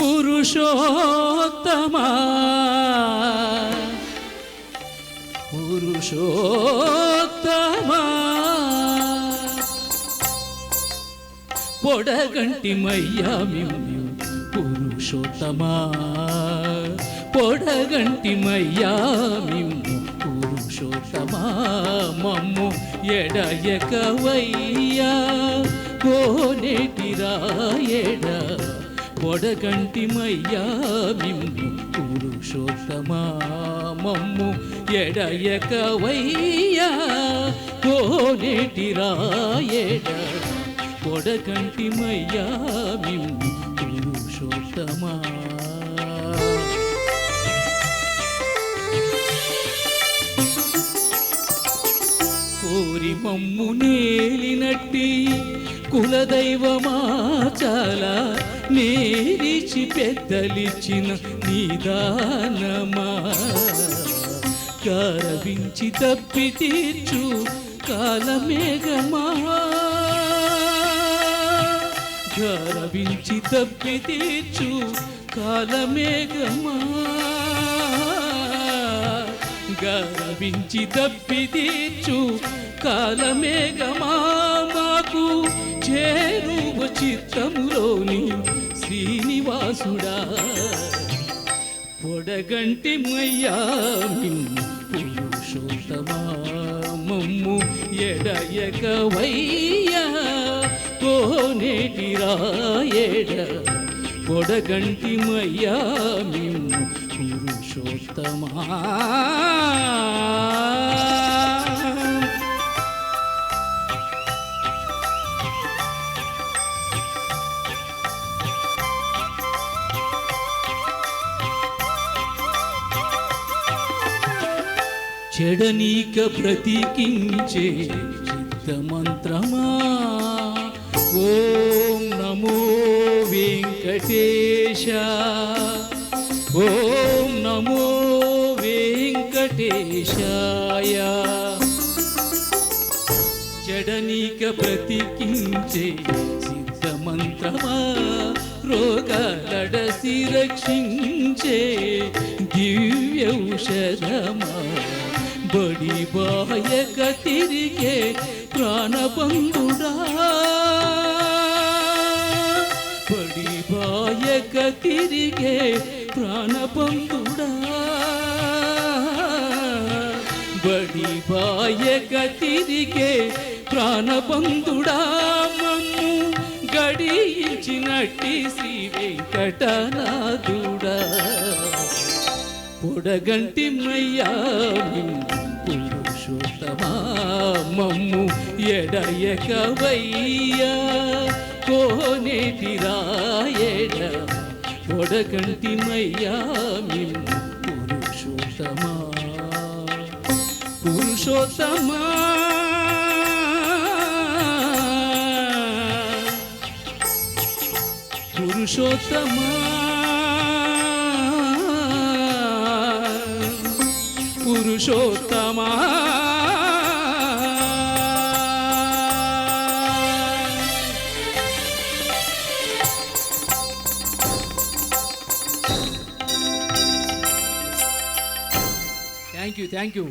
పురుషోత్తమా? పురుషోత్తమా? పొడగంటి మయ్యా మిమ్ము పురుషోత్తమా? పొడగంటి మయ్యా మిమ్ము పురుషోత్తమా? మమ్ము ఎడయకవయ్యా కోనేటిరా ఎడ పొడగంటిమయ్యా మిమ్ము పురుషోత్తమా మమ్ము ఎడయకవయ్యా కోనేటి రాయడ పొడగంటిమయ్యా మిమ్ము పురుషోత్తమా. కోరి మమ్ము నేలినట్టి కులదైవమా చాలా నేరిచి పెద్దలిచ్చిన నిదానమా కరవించి తప్పి తీర్చు కాలమేఘమా? గరవించి తప్పి తీర్చు కాలమేఘమా? గరవించి తప్పి తీర్చు కాలమేఘమా? మాకు చేరువ చిత్తములోని శ్రీనివాసుడా. పొడగంటి మయ్యా మిమ్ము పురుషోత్తమా మమ్ము ఎడయకవయ్యా కోనేటి రాయడ పొడగంటి మయ్యా పురుషోత్తమా. చెడనీక ప్రతికించే చిత్తమంత్రమా? ఓం నమో వెంకటేశ. ఓం నమో వెంకటేశాయ. చెడనీక ప్రతికించే సిద్ధమంత్రమా రోగాలడసి రక్షించే దివ్యౌషధమా? బడి బాయక తిరిగే ప్రాణబంధుడా. బడి బాయక తిరిగే ప్రాణబంధుడా. బడి బాయక తిరిగే ప్రాణబంధుడా. మమ్ము గడియించినట్టి శ్రీ వెంకటనాథుడా. పొడగంటి మయ్యా పురుషోత్తమా మమ్ము ఎడయకవయ్యా. కోనేటి రాయడ పొడగంటి మయ్యా పురుషోత్తమా. పురుషోత్తమా. పురుషోత్తమా. పురుషోత్తమా? Thank you thank you